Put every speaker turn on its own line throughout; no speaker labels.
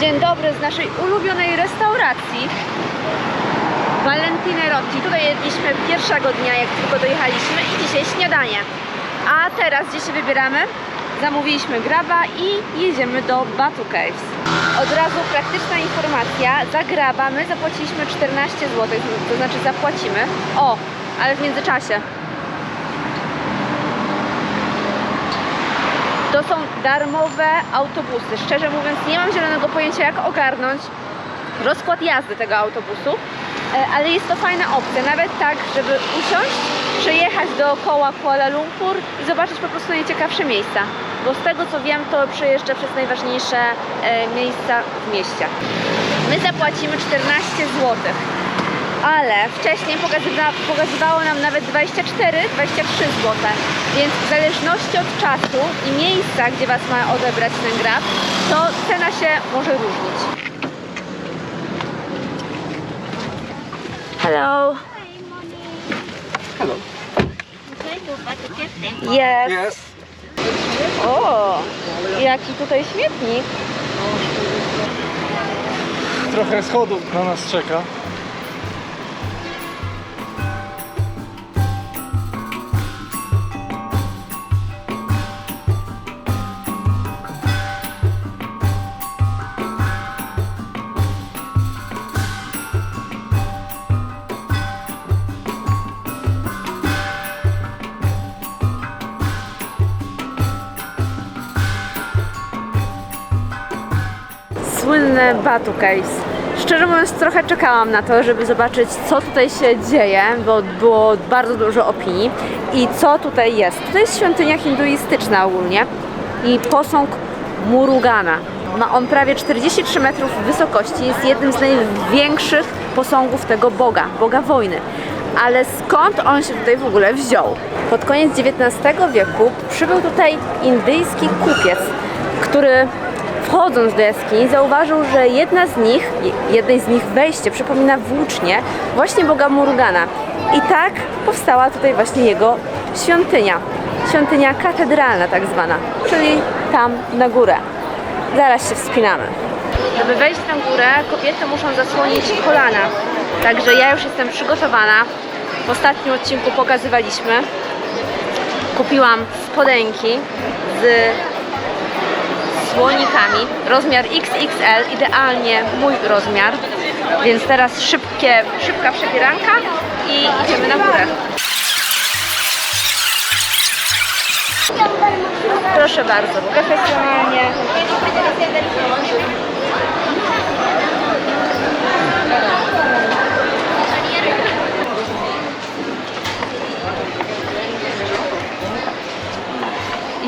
Dzień dobry z naszej ulubionej restauracji Valentine Rotti. Tutaj jedliśmy pierwszego dnia, jak tylko dojechaliśmy i dzisiaj śniadanie. A teraz gdzie się wybieramy? Zamówiliśmy graba i jedziemy do Batu Caves. Od razu praktyczna informacja. Za graba my zapłaciliśmy 14 zł, to znaczy zapłacimy. O, ale w międzyczasie są darmowe autobusy. Szczerze mówiąc, nie mam zielonego pojęcia, jak ogarnąć rozkład jazdy tego autobusu, e, ale jest to fajna opcja. Nawet tak, żeby usiąść, przejechać dookoła Kuala Lumpur i zobaczyć po prostu najciekawsze miejsca. Bo z tego co wiem, to przejeżdża przez najważniejsze e, miejsca w mieście. My zapłacimy 14 zł ale wcześniej pokazywa, pokazywało nam nawet 24-23 zł, więc w zależności od czasu i miejsca, gdzie Was ma odebrać ten grab, to cena się może różnić. Hello.
Hello.
Yes.
Yes.
O, jaki tutaj śmietnik.
Trochę schodów na nas czeka.
Słynne Batu Caves. Szczerze mówiąc, trochę czekałam na to, żeby zobaczyć, co tutaj się dzieje, bo było bardzo dużo opinii i co tutaj jest. To jest świątynia hinduistyczna ogólnie i posąg Murugana. Ma on prawie 43 metrów wysokości, jest jednym z największych posągów tego boga, boga wojny. Ale skąd on się tutaj w ogóle wziął? Pod koniec XIX wieku przybył tutaj indyjski kupiec, który wchodząc do jaskini zauważył, że jedna z nich, jednej z nich wejście przypomina włócznie właśnie Boga Murugana. I tak powstała tutaj właśnie jego świątynia. Świątynia katedralna tak zwana, czyli tam na górę. Zaraz się wspinamy. Żeby wejść na górę, kobiety muszą zasłonić kolana. Także ja już jestem przygotowana. W ostatnim odcinku pokazywaliśmy. Kupiłam spodenki z słonikami. Rozmiar XXL, idealnie mój rozmiar. Więc teraz szybkie, szybka przebieranka i idziemy na górę. Proszę bardzo, profesjonalnie.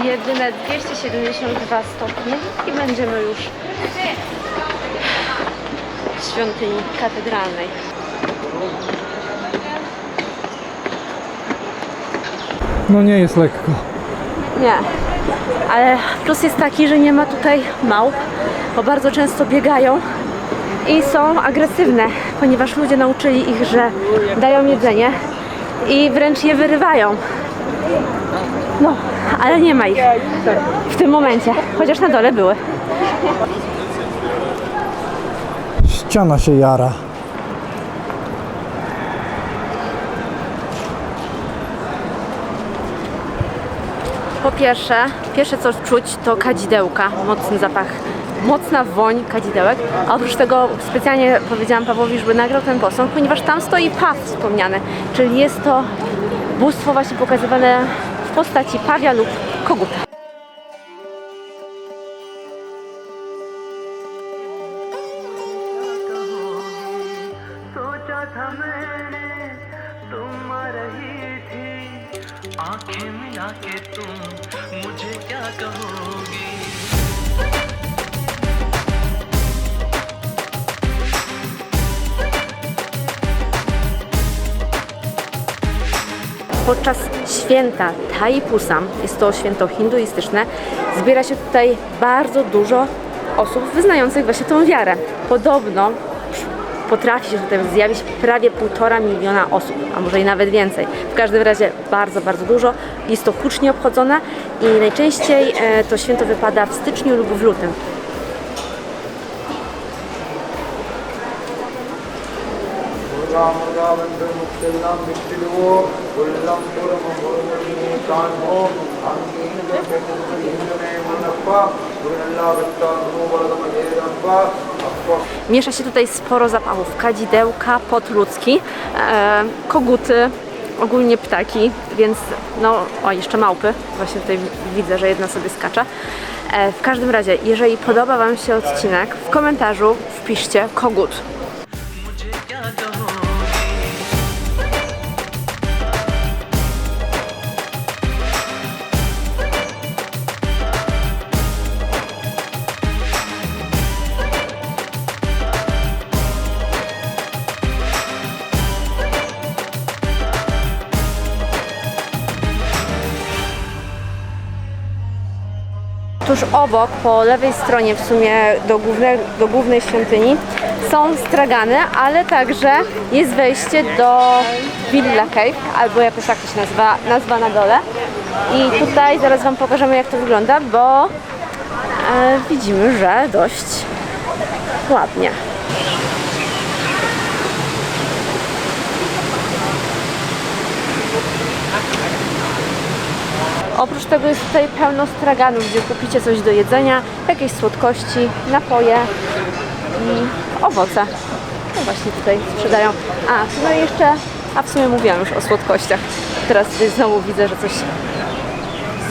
Jedyne 272 stopnie i będziemy już w świątyni katedralnej.
No nie jest lekko.
Nie. Ale plus jest taki, że nie ma tutaj małp, bo bardzo często biegają i są agresywne, ponieważ ludzie nauczyli ich, że dają jedzenie i wręcz je wyrywają. No, ale nie ma ich w tym momencie, chociaż na dole były.
Ściana się jara.
Po pierwsze, pierwsze co czuć to kadzidełka, mocny zapach, mocna woń kadzidełek. A oprócz tego specjalnie powiedziałam Pawłowi, żeby nagrał ten posąg, ponieważ tam stoi paw wspomniany, czyli jest to bóstwo właśnie pokazywane w postaci pawia lub koguta. Podczas święta Taipusam, jest to święto hinduistyczne, zbiera się tutaj bardzo dużo osób wyznających właśnie tą wiarę. Podobno potrafi się tutaj zjawić prawie półtora miliona osób, a może i nawet więcej. W każdym razie bardzo, bardzo dużo. Jest to hucznie obchodzone i najczęściej e, to święto wypada w styczniu lub w lutym.
முருகாமுருகாவன் விட்டுடுவோம் உள்ளம் காண்போம் அங்கே உள்ளப்பா
Miesza się tutaj sporo zapachów, kadzidełka, pot ludzki, e, koguty, ogólnie ptaki, więc no, o jeszcze małpy, właśnie tutaj widzę, że jedna sobie skacze. E, w każdym razie, jeżeli podoba Wam się odcinek, w komentarzu wpiszcie kogut, obok, po lewej stronie w sumie do, główne, do głównej świątyni są stragany, ale także jest wejście do Villa Cave, albo jakoś tak to się nazywa, nazwa na dole. I tutaj zaraz Wam pokażemy jak to wygląda, bo e, widzimy, że dość ładnie. Oprócz tego jest tutaj pełno straganów, gdzie kupicie coś do jedzenia, jakieś słodkości, napoje i owoce. No właśnie tutaj sprzedają. A, no i jeszcze, a w sumie mówiłam już o słodkościach. Teraz znowu widzę, że coś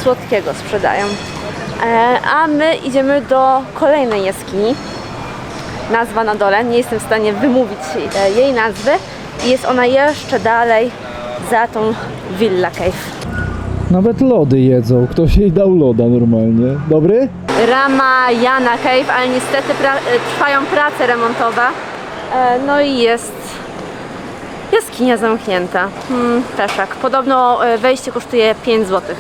słodkiego sprzedają. E, a my idziemy do kolejnej jaskini. Nazwa na dole, nie jestem w stanie wymówić e, jej nazwy. I jest ona jeszcze dalej za tą Villa Cave.
Nawet lody jedzą. Ktoś jej dał loda normalnie. Dobry?
Ramayana Cave, ale niestety pra- e, trwają prace remontowe. E, No i jest jaskinia zamknięta. Hmm, peszek. Podobno e, wejście kosztuje 5 zł.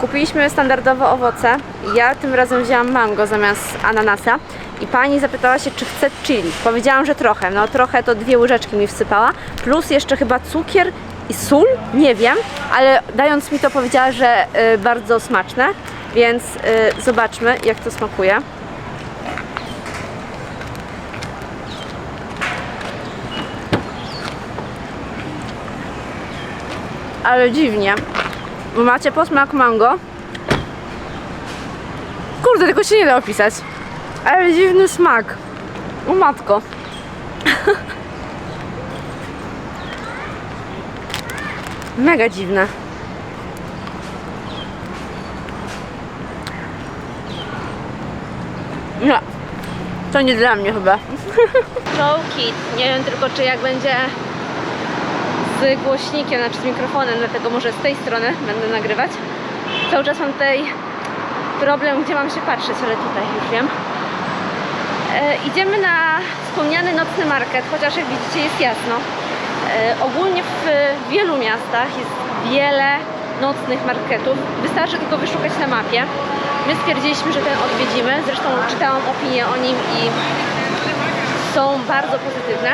Kupiliśmy standardowe owoce. Ja tym razem wzięłam mango zamiast ananasa. I pani zapytała się, czy chce chili. Powiedziałam, że trochę. No trochę to dwie łyżeczki mi wsypała. Plus jeszcze chyba cukier i sól. Nie wiem, ale dając mi to powiedziała, że y, bardzo smaczne. Więc y, zobaczmy, jak to smakuje. Ale dziwnie, bo macie posmak mango. Kurde, tego się nie da opisać. Ale dziwny smak. O matko. Mega dziwne. Nie, to nie dla mnie chyba. Showkit. Nie wiem tylko, czy jak będzie z głośnikiem, znaczy z mikrofonem, dlatego może z tej strony będę nagrywać. Cały czas mam tutaj problem, gdzie mam się patrzeć, ale tutaj już wiem. E, idziemy na wspomniany nocny market, chociaż jak widzicie jest jasno. E, ogólnie w wielu miastach jest wiele nocnych marketów. Wystarczy tylko wyszukać na mapie. My stwierdziliśmy, że ten odwiedzimy. Zresztą czytałam opinie o nim i są bardzo pozytywne.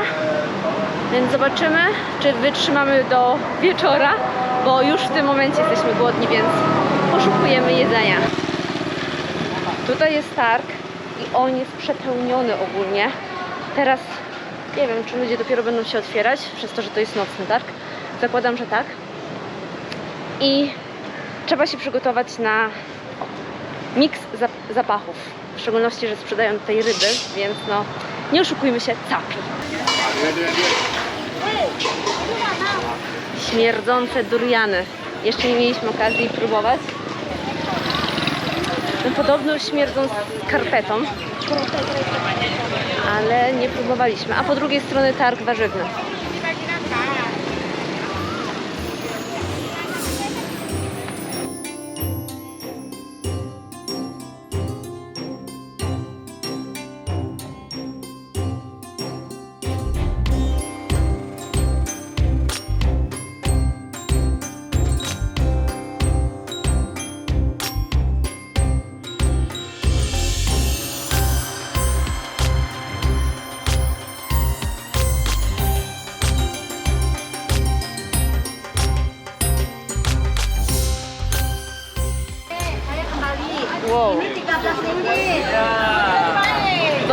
Więc zobaczymy, czy wytrzymamy do wieczora, bo już w tym momencie jesteśmy głodni, więc poszukujemy jedzenia. Tutaj jest targ i on jest przepełniony ogólnie. Teraz nie wiem, czy ludzie dopiero będą się otwierać, przez to, że to jest nocny targ. Zakładam, że tak. I trzeba się przygotować na miks zap- zapachów. W szczególności, że sprzedają tutaj ryby, więc no nie oszukujmy się, capi. Śmierdzące duriany. Jeszcze nie mieliśmy okazji próbować. No, podobno śmierdzą skarpetą, ale nie próbowaliśmy. A po drugiej stronie targ warzywny.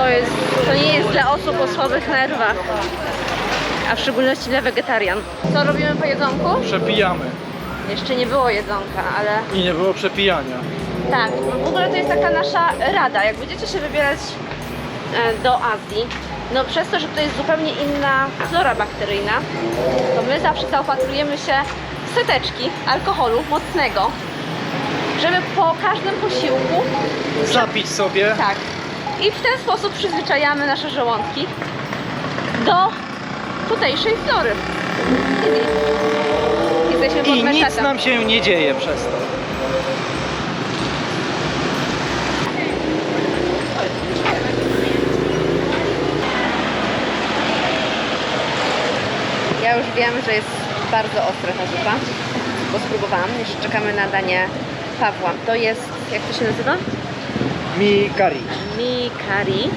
To, jest, to nie jest dla osób o słabych nerwach. a w szczególności dla wegetarian. Co robimy po jedzonku?
Przepijamy.
Jeszcze nie było jedzonka, ale
I nie było przepijania.
tak, w ogóle to jest taka nasza rada. Jak będziecie się wybierać e, do Azji, no przez to, że to jest zupełnie inna flora bakteryjna, to my zawsze zaopatrujemy się w seteczki alkoholu mocnego, żeby po każdym posiłku
Zapić sobie.
Tak. I w ten sposób przyzwyczajamy nasze żołądki do tutejszej flory. Jesteśmy pod
I nic nam się nie dzieje przez to.
Ja już wiem, że jest bardzo ostra ta zupa, bo spróbowałam. Jeszcze czekamy na danie Pawła. To jest, jak to się nazywa?
Mi curry.
Mi curry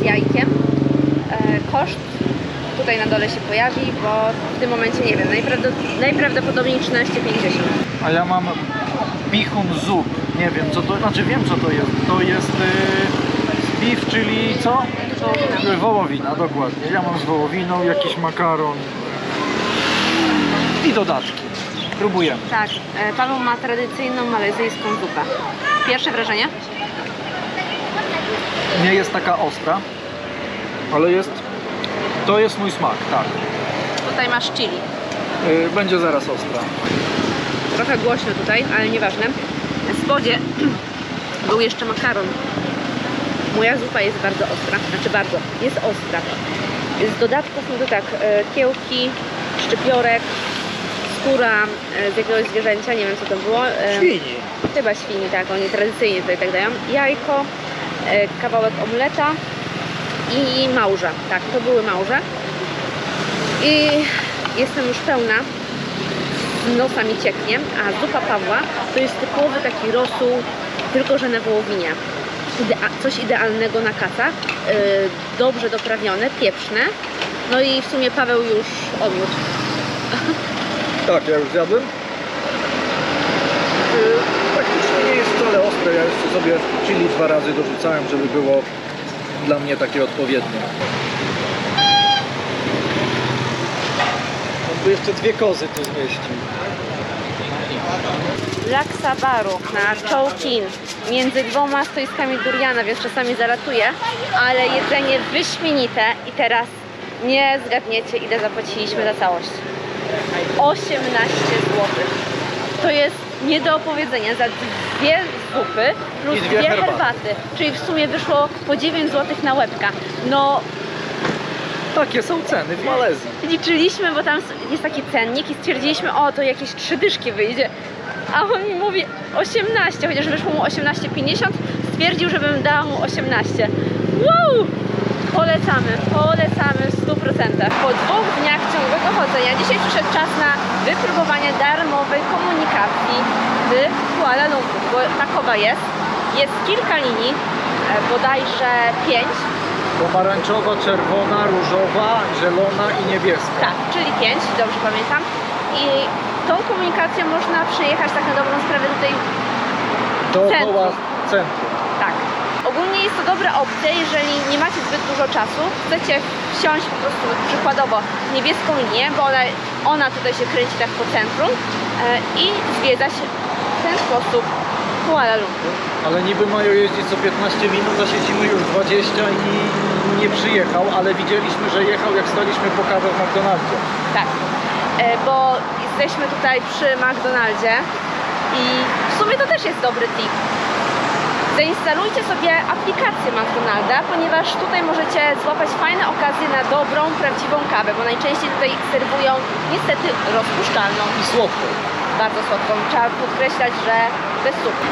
z jajkiem. E, koszt tutaj na dole się pojawi, bo w tym momencie nie wiem, najprawdopodobniej, najprawdopodobniej 13,50.
A ja mam bichun zup. Nie wiem co to, znaczy wiem co to jest. To jest yy, beef, czyli co?
Wołowina.
Wołowina, dokładnie. Ja mam z wołowiną, jakiś makaron i dodatki. Próbujemy.
Tak, e, Paweł ma tradycyjną malezyjską zupę. Pierwsze wrażenie?
Nie jest taka ostra, ale jest. To jest mój smak, tak.
Tutaj masz chili.
Yy, będzie zaraz ostra.
Trochę głośno tutaj, ale nieważne. W spodzie był jeszcze makaron. Moja zupa jest bardzo ostra, znaczy bardzo, jest ostra. Z dodatków no to tak, e, kiełki, szczypiorek, skóra e, z jakiegoś zwierzęcia, nie wiem co to było. e,
Świni.
Chyba świni, tak, oni tradycyjnie tutaj tak dają. Jajko, e, kawałek omleta i małże. Tak, to były małże. I jestem już pełna. Nosa mi cieknie, a zupa Pawła to jest typowy taki rosół, tylko że na wołowinie. Idea- coś idealnego na kacach, e, dobrze doprawione, pieprzne. No i w sumie Paweł już odniósł.
Tak, ja już zjadłem. Yy, Praktycznie nie jest ostre. Ja jeszcze sobie chili dwa razy dorzucałem, żeby było dla mnie takie odpowiednie. On by jeszcze dwie kozy tu zmieścił.
Laksa baru na Chowkin między dwoma stoiskami duriana, więc czasami zalatuje, ale jedzenie wyśmienite i teraz nie zgadniecie ile zapłaciliśmy za całość. 18 zł. To jest nie do opowiedzenia za dwie zupy plus
I dwie
dwie
herbaty.
herbaty, czyli w sumie wyszło po 9 zł na łebka. No
Takie są ceny w Malezji.
liczyliśmy, bo tam jest taki cennik i stwierdziliśmy, o to jakieś trzy dyszki wyjdzie. A on mi mówi 18, chociaż wyszło mu 18,50, stwierdził, żebym dała mu 18. Wow! Polecamy, polecamy w 100%. Po dwóch dniach ciągłego chodzenia dzisiaj przyszedł czas na wypróbowanie darmowej komunikacji w Kuala Lumpur, bo takowa jest. Jest kilka linii, e, bodajże pięć,
Pomarańczowa, czerwona, różowa, zielona i niebieska.
Tak, czyli 5, dobrze pamiętam. I tą komunikacją można przyjechać tak na dobrą sprawę tutaj.
Dookoła
Centrum.
centrum.
Ogólnie jest to dobra opcja, jeżeli nie macie zbyt dużo czasu, chcecie wsiąść po prostu przykładowo w niebieską linię, bo ona, ona tutaj się kręci tak po centrum e, i zwiedzać w ten sposób Kuala Lumpur.
Ale niby mają jeździć co 15 minut, a siedzimy już 20 i nie przyjechał, ale widzieliśmy, że jechał jak staliśmy po kawę w McDonaldzie.
Tak, e, bo jesteśmy tutaj przy McDonaldzie i w sumie to też jest dobry tip. Zainstalujcie sobie aplikację McDonalda, ponieważ tutaj możecie złapać fajne okazje na dobrą, prawdziwą kawę, bo najczęściej tutaj serwują niestety rozpuszczalną,
I słodko.
bardzo słodką. Trzeba podkreślać, że bez cukru.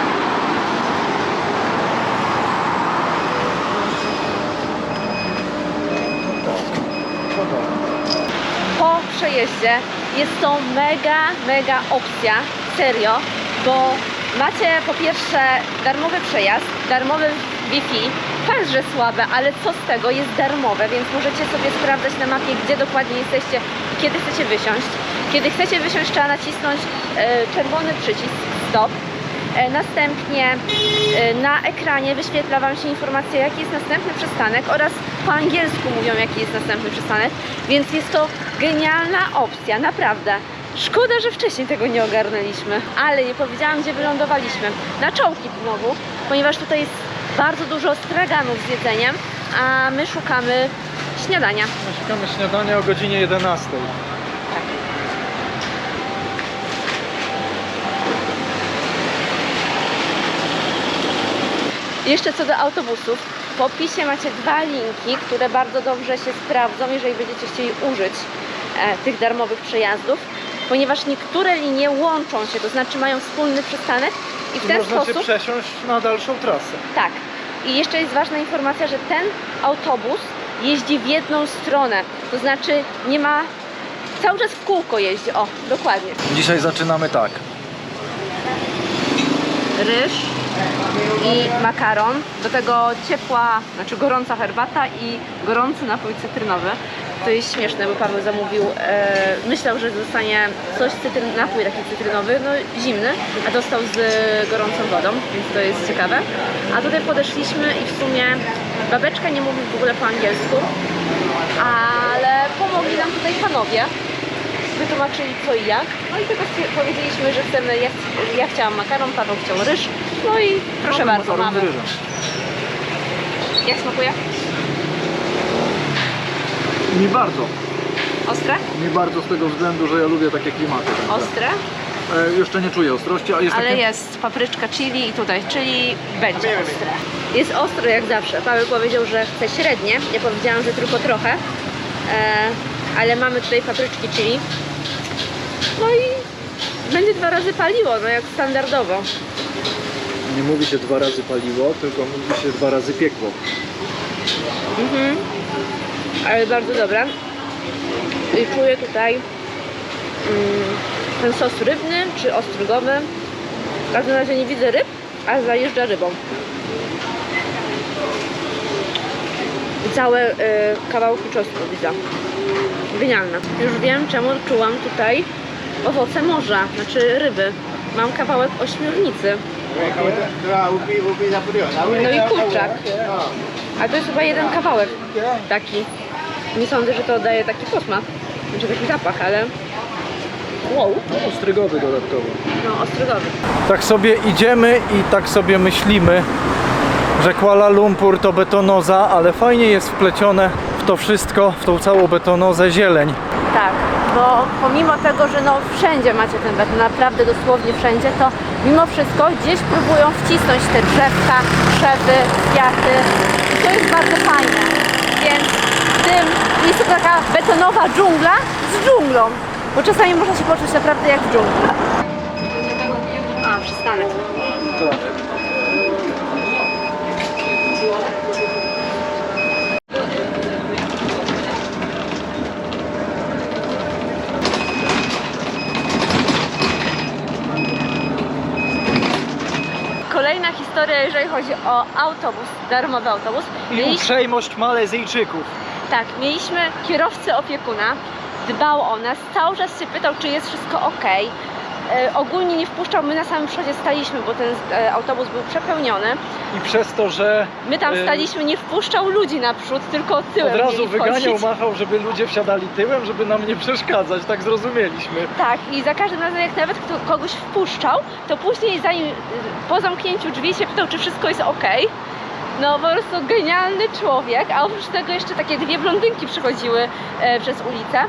po przejeździe jest to mega, mega opcja, serio, bo macie po pierwsze darmowy przejazd, darmowy Wi-Fi, fakt, że słabe, ale co z tego, jest darmowe, więc możecie sobie sprawdzać na mapie, gdzie dokładnie jesteście i kiedy chcecie wysiąść. Kiedy chcecie wysiąść, trzeba nacisnąć e, czerwony przycisk stop E, Następnie e, na ekranie wyświetla Wam się informacja, jaki jest następny przystanek oraz po angielsku mówią, jaki jest następny przystanek, więc jest to genialna opcja, naprawdę. Szkoda, że wcześniej tego nie ogarnęliśmy, ale nie powiedziałam, gdzie wylądowaliśmy. Na czołki znowu, ponieważ tutaj jest bardzo dużo straganów z jedzeniem, a my szukamy śniadania.
My Szukamy śniadania o godzinie 11.
Jeszcze co do autobusów, w opisie macie dwa linki, które bardzo dobrze się sprawdzą, jeżeli będziecie chcieli użyć e, tych darmowych przejazdów, ponieważ niektóre linie łączą się, to znaczy mają wspólny przystanek i w ten
można
sposób...
się przesiąść na dalszą trasę.
Tak. I jeszcze jest ważna informacja, że ten autobus jeździ w jedną stronę, to znaczy nie ma... Cały czas w kółko jeździ, o, dokładnie.
Dzisiaj zaczynamy tak.
ryż i makaron, do tego ciepła, znaczy gorąca herbata i gorący napój cytrynowy. To jest śmieszne, bo Paweł zamówił, e, myślał, że dostanie coś cytryn, napój taki cytrynowy, no zimny, a dostał z gorącą wodą, więc to jest ciekawe. A tutaj podeszliśmy i w sumie babeczka nie mówi w ogóle po angielsku, ale pomogli nam tutaj panowie wytłumaczyli co i jak. No i tylko powiedzieliśmy, że chcemy, ja, ja chciałam makaron, Paweł chciał ryż. No i proszę bardzo, mamy.
ryżem.
Jak smakuje?
Mi bardzo.
Ostre?
Mi bardzo z tego względu, że ja lubię takie klimaty. także.
Ostre?
E, jeszcze nie czuję ostrości, a jest
Ale
takie...
jest papryczka chili i tutaj chili będzie ostre. Jest ostro jak zawsze. Paweł powiedział, że chce średnie. Ja powiedziałam, że tylko trochę. E, ale mamy tutaj papryczki chili. No i będzie dwa razy paliło, no jak standardowo.
Nie mówi się dwa razy paliło, tylko mówi się dwa razy piekło.
Mhm. Ale bardzo dobre. I czuję tutaj mm, ten sos rybny czy ostrygowy. W każdym razie nie widzę ryb, a zajeżdża rybą. I całe y, kawałki czosnku widzę. Genialne. Już wiem, czemu czułam tutaj owoce morza, znaczy ryby. Mam kawałek ośmiornicy. No i kurczak. A to jest chyba jeden kawałek taki. Nie sądzę, że to daje taki posmak, znaczy taki zapach, ale wow,
ostrygowy dodatkowo.
no ostrygowy.
Tak sobie idziemy i tak sobie myślimy, że Kuala Lumpur to betonoza, ale fajnie jest wplecione w to wszystko, w tą całą betonozę zieleń.
Tak, bo pomimo tego, że no wszędzie macie ten beton, naprawdę dosłownie wszędzie, to mimo wszystko gdzieś próbują wcisnąć te drzewka, krzewy, kwiaty i to jest bardzo fajne. Więc tym jest to taka betonowa dżungla z dżunglą, bo czasami można się poczuć naprawdę jak w dżungli. A, przystanek. Kolejna historia, jeżeli chodzi o autobus, darmowy autobus.
I uprzejmość Malezyjczyków.
Tak, mieliśmy kierowcę opiekuna, dbał o nas, cały czas się pytał, czy jest wszystko ok. E, ogólnie nie wpuszczał, my na samym przodzie staliśmy, bo ten e, autobus był przepełniony.
I przez to, że
My tam
e,
staliśmy, nie wpuszczał ludzi naprzód, tylko tyłem
od razu
mieli
wyganiał,
wchodzić.
machał, żeby ludzie wsiadali tyłem, żeby nam nie przeszkadzać, tak zrozumieliśmy.
Tak, i za każdym razem jak nawet kto, kogoś wpuszczał, to później zanim, po zamknięciu drzwi się pytał, czy wszystko jest ok. No po prostu genialny człowiek, a oprócz tego jeszcze takie dwie blondynki przychodziły e, przez ulicę.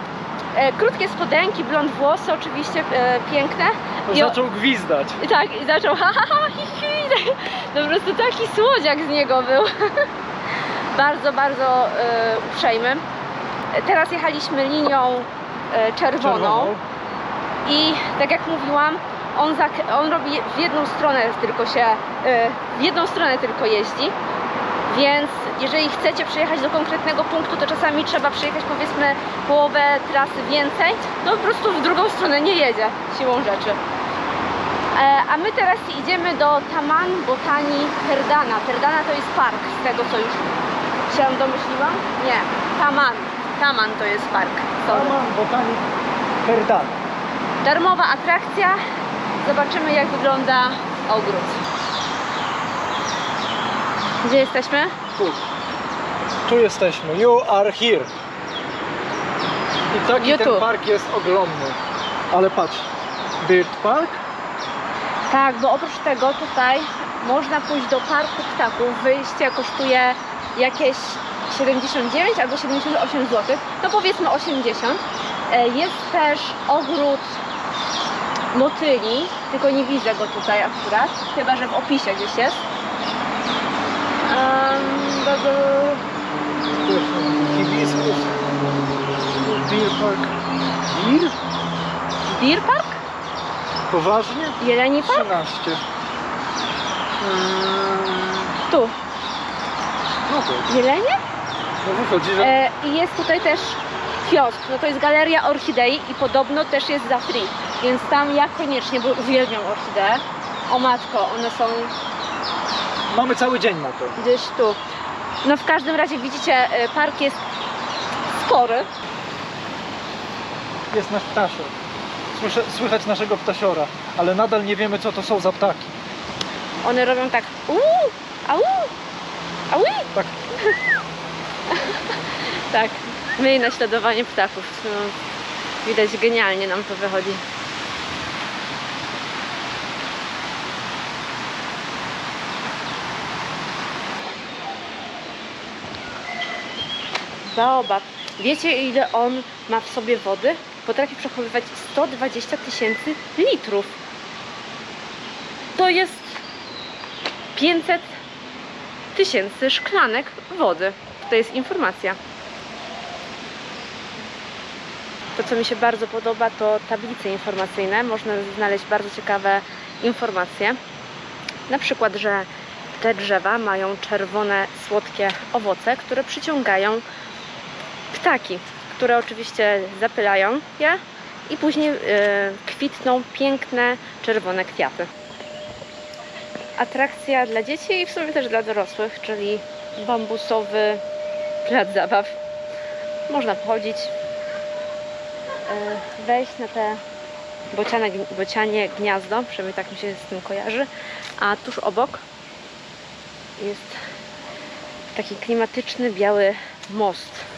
E, krótkie spodenki, blond włosy, oczywiście e, piękne. I o-
Zaczął gwizdać.
i tak, i zaczął ha, ha, ha, hi, hi. No po prostu taki słodziak z niego był. bardzo, bardzo e, uprzejmy. Teraz jechaliśmy linią e, czerwoną. I tak jak mówiłam, on, zak- on robi w jedną stronę tylko się, e, w jedną stronę tylko jeździ. Więc jeżeli chcecie przyjechać do konkretnego punktu, to czasami trzeba przyjechać powiedzmy połowę trasy więcej, no po prostu w drugą stronę nie jedzie siłą rzeczy. E, A my teraz idziemy do Taman Botani Perdana. Perdana to jest park, z tego co już się domyśliłam. Nie, Taman. Taman to jest park. Sorry.
Taman Botanik Perdana.
Darmowa atrakcja. Zobaczymy jak wygląda ogród. Gdzie jesteśmy?
Tu. Tu jesteśmy. You are here. I taki
You
ten park jest ogromny. Ale patrz. Bird Park?
Tak, bo oprócz tego tutaj można pójść do parku ptaków. Wyjście kosztuje jakieś 79 albo 78 zł. No powiedzmy 80. E, Jest też ogród motyli, tylko nie widzę go tutaj akurat, chyba że w opisie gdzieś jest. Bo-
Hibiscus. Beer Park. Beer?
Deer Park?
Poważnie?
Jeleni Park?
13. Hmm,
Tu.
no to,
Jelenie?
no wychodzi, że...
E, I jest tutaj też kiosk, no to jest Galeria Orchidei i podobno też jest za free, więc tam ja koniecznie, bo uwielbiam orchidee. O matko, one są
Mamy cały dzień na to.
gdzieś tu. No w każdym razie widzicie, e, park jest spory.
Jest nasz ptasior. Słyszę, słychać naszego ptasiora, ale nadal nie wiemy co to są za ptaki.
One robią tak uuu, au, au.
Tak,
Tak, my i naśladowanie ptaków. No, widać genialnie nam to wychodzi. Baobab. Wiecie ile on ma w sobie wody? Potrafi przechowywać 120 tysięcy litrów. To jest 500 tysięcy szklanek wody. To jest informacja. To, co mi się bardzo podoba, to tablice informacyjne. Można znaleźć bardzo ciekawe informacje. Na przykład, że te drzewa mają czerwone, słodkie owoce, które przyciągają ptaki, które oczywiście zapylają je i później e, kwitną piękne, czerwone kwiaty. Atrakcja dla dzieci i w sumie też dla dorosłych, czyli bambusowy plac zabaw. Można pochodzić, e, wejść na te bociane, bocianie gniazdo, przynajmniej tak mi się z tym kojarzy, a tuż obok jest taki klimatyczny biały most.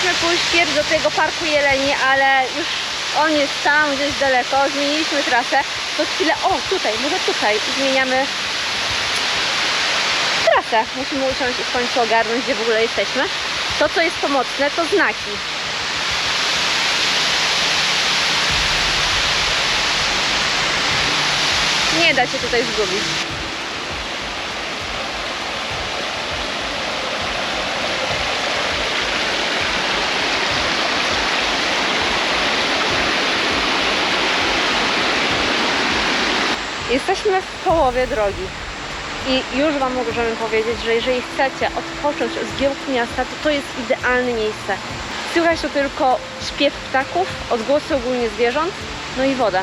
Chcieliśmy pójść pierw do tego parku Jeleni, ale już on jest tam gdzieś daleko. Zmieniliśmy trasę. To chwilę, o tutaj, może tutaj zmieniamy trasę. Musimy usiąść i w końcu ogarnąć, gdzie w ogóle jesteśmy. To, co jest pomocne, to znaki. Nie da się tutaj zgubić. Jesteśmy w połowie drogi i już Wam możemy powiedzieć, że jeżeli chcecie odpocząć od zgiełku miasta, to to jest idealne miejsce. Słychać tu tylko śpiew ptaków, odgłosy ogólnie zwierząt, no i woda.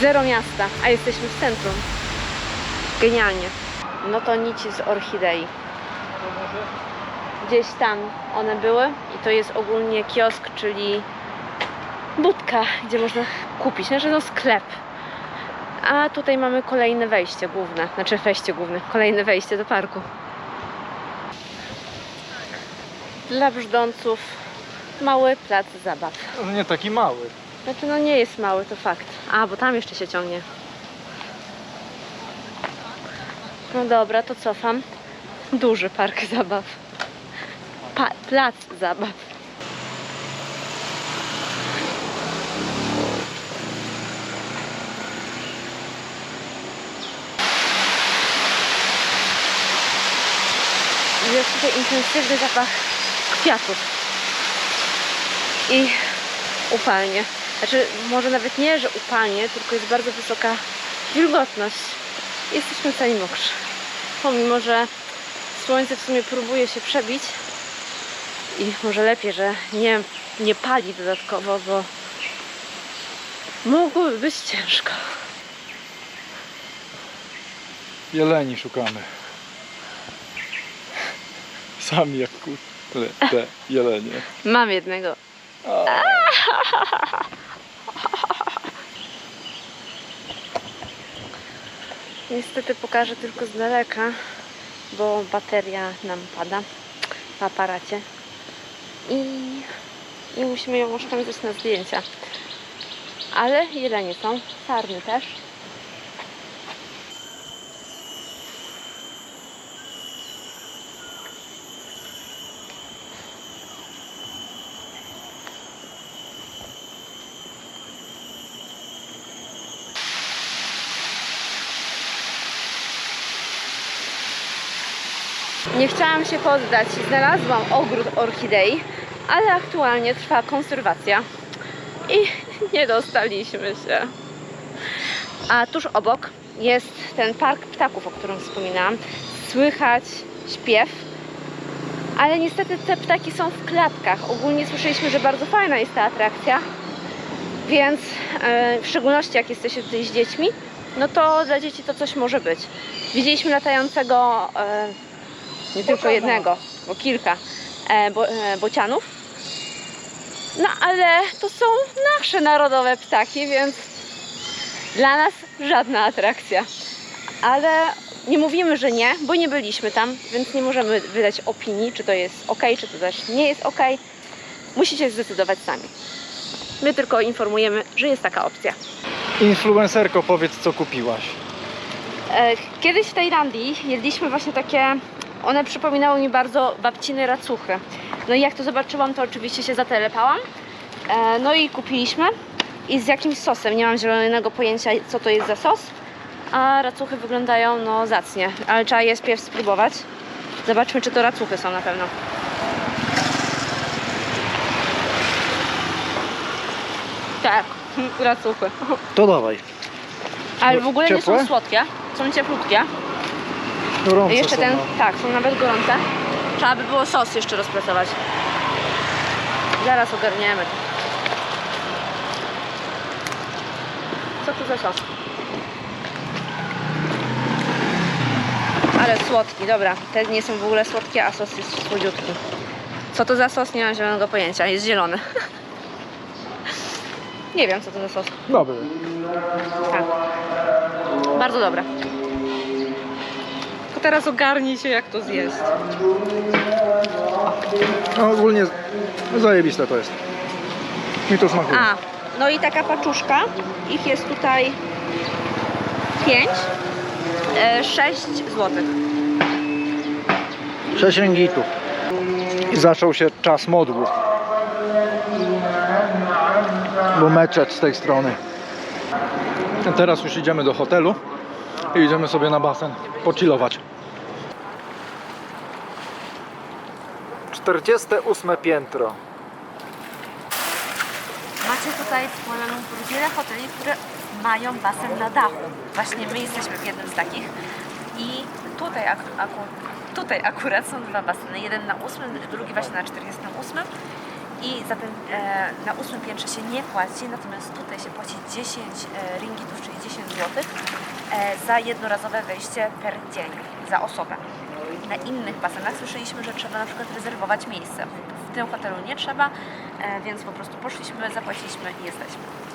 Zero miasta, a jesteśmy w centrum. Genialnie. No to nici z orchidei. Gdzieś tam one były i to jest ogólnie kiosk, czyli budka, gdzie można kupić, znaczy no sklep. A tutaj mamy kolejne wejście główne, znaczy wejście główne, kolejne wejście do parku. Dla brzdąców mały plac zabaw.
nie taki mały.
Znaczy no nie jest mały, to fakt. A, bo tam jeszcze się ciągnie. No dobra, to cofam. Duży park zabaw. Pa plac zabaw. Tutaj intensywny zapach kwiatów. I upalnie. Znaczy, może nawet nie, że upalnie, tylko jest bardzo wysoka wilgotność. Jesteśmy cali mokrzy. Pomimo, że Słońce w sumie próbuje się przebić i może lepiej, że nie, nie pali dodatkowo, bo mogłoby być ciężko.
Jeleni szukamy. Sami jak ku... le- te jelenie.
Mam jednego. Niestety pokażę tylko z daleka, bo bateria nam pada w aparacie i, i musimy ją oszczędzać na zdjęcia. Ale jelenie są, sarny też. Nie chciałam się poddać i znalazłam ogród orchidei, ale aktualnie trwa konserwacja i nie dostaliśmy się. A tuż obok jest ten park ptaków, o którym wspominałam. Słychać śpiew, ale niestety te ptaki są w klatkach. Ogólnie słyszeliśmy, że bardzo fajna jest ta atrakcja, więc e, w szczególności jak jesteście tutaj z dziećmi, no to dla dzieci to coś może być. Widzieliśmy latającego e, nie tylko jednego, bo kilka e, bo, e, bocianów. No ale to są nasze narodowe ptaki, więc dla nas żadna atrakcja. Ale nie mówimy, że nie, bo nie byliśmy tam, więc nie możemy wydać opinii, czy to jest ok, czy to też nie jest ok. Musicie zdecydować sami. My tylko informujemy, że jest taka opcja.
Influencerko, powiedz co kupiłaś.
E, Kiedyś w Tajlandii jedliśmy właśnie takie, one przypominały mi bardzo babciny racuchy. No i jak to zobaczyłam, to oczywiście się zatelepałam. E, No i kupiliśmy i z jakimś sosem, nie mam zielonego pojęcia co to jest za sos. A racuchy wyglądają no zacnie, ale trzeba je pierw spróbować. Zobaczmy czy to racuchy są na pewno. Tak, racuchy.
To dawaj.
Ale w ogóle nie
Ciepłe?
są słodkie, są cieplutkie.
Gorące
Jeszcze
są,
ten,
no.
tak, są nawet gorące. Trzeba by było sos jeszcze rozpracować. Zaraz ogarniemy. Co to za sos? Ale słodki, dobra. Te nie są w ogóle słodkie, a sos jest słodziutki. Co to za sos? Nie mam zielonego pojęcia. Jest zielony. nie wiem, co to za sos.
Dobry.
Tak. Bardzo dobre. Teraz ogarnij się, jak to zjeść.
No ogólnie zajebiste to jest. Mi to smakuje.
A, no i taka paczuszka. Ich jest tutaj 5. 6 zł.
6 ringgitów. I zaczął się czas modłów. Bo meczet z tej strony. A teraz już idziemy do hotelu i idziemy sobie na basen pochillować. 48 piętro.
Macie tutaj w Kuala wiele hoteli, które mają basen na dachu. Właśnie my jesteśmy w jednym z takich. I tutaj, ak- aku- tutaj akurat są dwa baseny. Jeden na ósmym, drugi właśnie na 48. I za ten, e, na ósmym piętrze się nie płaci, natomiast tutaj się płaci 10 e, ringgitów, czyli 10 zł e, za jednorazowe wejście per dzień, za osobę. Na innych basenach słyszeliśmy, że trzeba na przykład rezerwować miejsce. W tym hotelu nie trzeba, e, więc po prostu poszliśmy, zapłaciliśmy i jesteśmy.